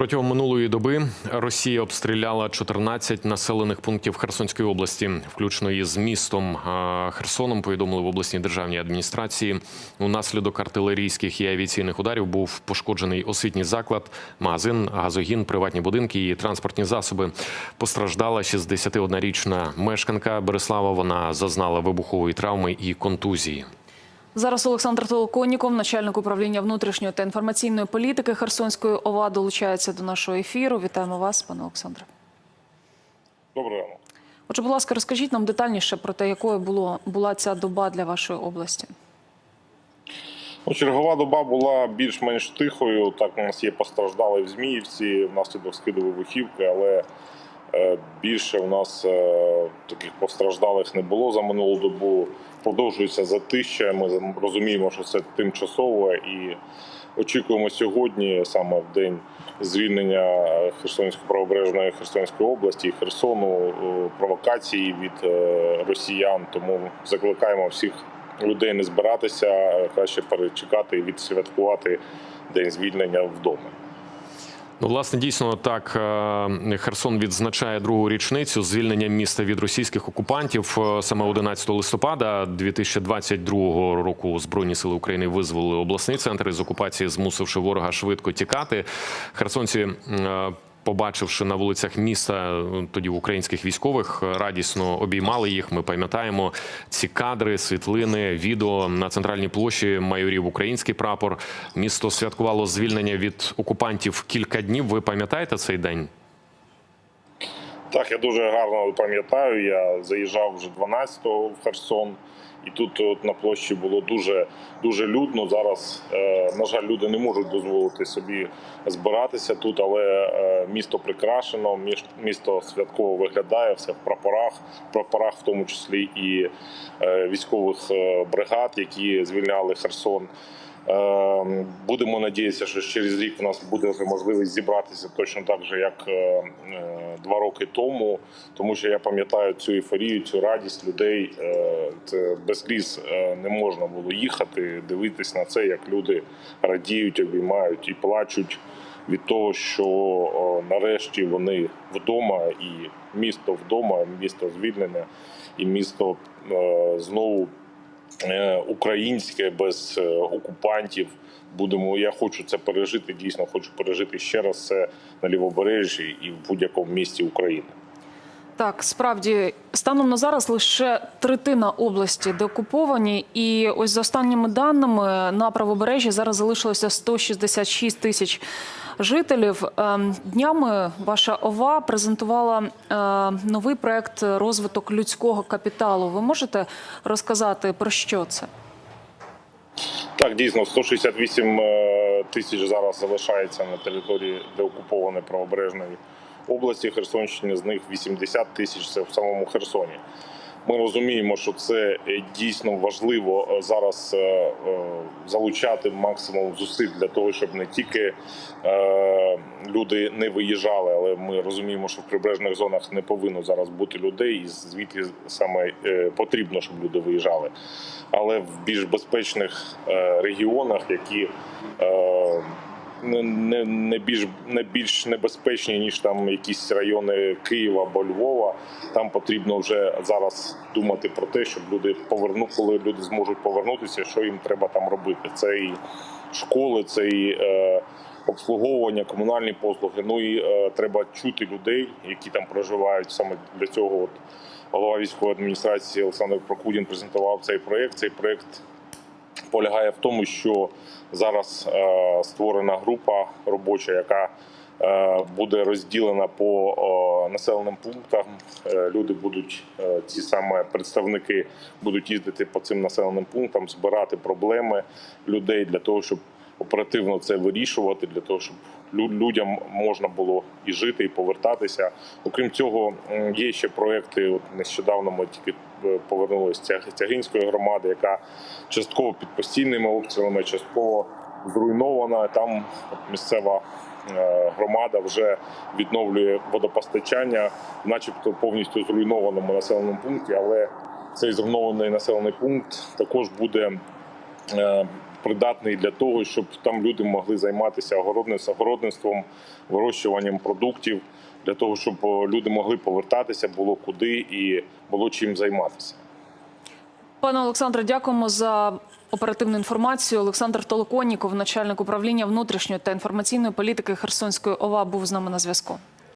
Протягом минулої доби Росія обстріляла 14 населених пунктів Херсонської області, включно із містом Херсоном. Повідомили в обласній державній адміністрації. Унаслідок артилерійських і авіаційних ударів був пошкоджений освітній заклад, магазин, газогін, приватні будинки і транспортні засоби. Постраждала 61-річна мешканка Береслава. Вона зазнала вибухової травми і контузії. Зараз Олександр Толоконніков, начальник управління внутрішньої та інформаційної політики Херсонської ОВА, долучається до нашого ефіру. Вітаємо вас, пане Олександре. Доброго ранку. Отже, будь ласка, розкажіть нам детальніше про те, якою було була ця доба для вашої області. Ну, чергова доба була більш-менш тихою. Так у нас є постраждали в Зміївці внаслідок скиду вибухівки, але е, більше у нас е, таких постраждалих не було за минулу добу. Продовжується затища. Ми розуміємо, що це тимчасово і очікуємо сьогодні, саме в день звільнення Херсонської правобережної Херсонської області і Херсону е, провокації від е, росіян. Тому закликаємо всіх людей не збиратися, краще перечекати і відсвяткувати день звільнення вдома. Ну, власне, дійсно так. е, Херсон відзначає другу річницю звільнення міста від російських окупантів. Е, Саме 11 листопада 2022 року Збройні сили України визволили обласний центр із окупації, змусивши ворога швидко тікати. Херсонці. Побачивши на вулицях міста е, тоді українських військових, е, радісно обіймали їх. Ми пам'ятаємо ці кадри, світлини, відео на центральній площі майорів український прапор. Місто святкувало звільнення від окупантів кілька днів. Ви пам'ятаєте цей день? Так, я дуже гарно пам'ятаю. Я заїжджав вже 12-го в Херсон, і тут от на площі було дуже дуже людно. Зараз, е, на жаль, люди не можуть дозволити собі збиратися тут, але е, місто прикрашено, міс- місто святково виглядає, все в прапорах, прапорах, в тому числі і е, військових бригад, які звільняли Херсон. Е, Будемо надіятися, що через рік у нас буде вже можливість зібратися точно так же, як е, е, два роки тому, тому що я пам'ятаю цю ейфорію, цю радість людей. Е, Це без сліз не можна було їхати, дивитись на це, як люди радіють, обіймають і плачуть від того, що нарешті вони вдома, і місто вдома, місто звільнене, і місто знову українське без е, окупантів. Будемо. Я хочу це пережити. Дійсно, хочу пережити ще раз це на лівобережжі і в будь-якому місті України. Так, справді станом на зараз лише третина області деокуповані, і ось за останніми даними на правобережжі зараз залишилося 166 тисяч жителів. Ем, Днями ваша ОВА презентувала е, новий проект розвиток людського капіталу. Ви можете розказати про що це? Так, дійсно, 168 е, тисяч зараз залишається на території деокупованої правобережної області Херсонщини. З них 80 тисяч це в самому Херсоні. Ми розуміємо, що це е, дійсно важливо е, зараз е, залучати максимум зусиль для того, щоб не тільки люди не виїжджали, але ми розуміємо, що в прибережних зонах не повинно зараз бути людей, і звідти саме потрібно, щоб люди виїжджали. Але в більш безпечних регіонах, які не, не, більш не більш небезпечні ніж там якісь райони Києва або Львова. Там потрібно вже зараз думати про те, щоб люди поверну, коли люди зможуть повернутися, що їм треба там робити. Це і школи, це і е, обслуговування, комунальні послуги. Ну і е, треба чути людей, які там проживають. Саме для цього от голова військової адміністрації Олександр Прокудін презентував цей проект. Цей проект полягає в тому, що зараз е, створена група робоча, яка е, буде розділена по населеним пунктам. Е, люди будуть ці саме представники будуть їздити по цим населеним пунктам, збирати проблеми людей для того, щоб оперативно це вирішувати, для того, щоб людям можна було і жити, і повертатися. Окрім цього, є ще проекти. От нещодавно ми тільки е, повернулися з Тягинської громади, яка частково під постійними обстрілами, частково зруйнована. Там місцева е, громада вже відновлює водопостачання, начебто повністю зруйнованому населеному пункті, але цей зруйнований населений пункт також буде придатний для того, щоб там люди могли займатися огородництвом, вирощуванням продуктів, для того, щоб е, люди могли повертатися, було куди і було чим займатися. Пане Олександре, дякуємо за оперативну інформацію. Олександр Толоконніков, начальник управління внутрішньої та інформаційної політики Херсонської ОВА, був з нами на зв'язку.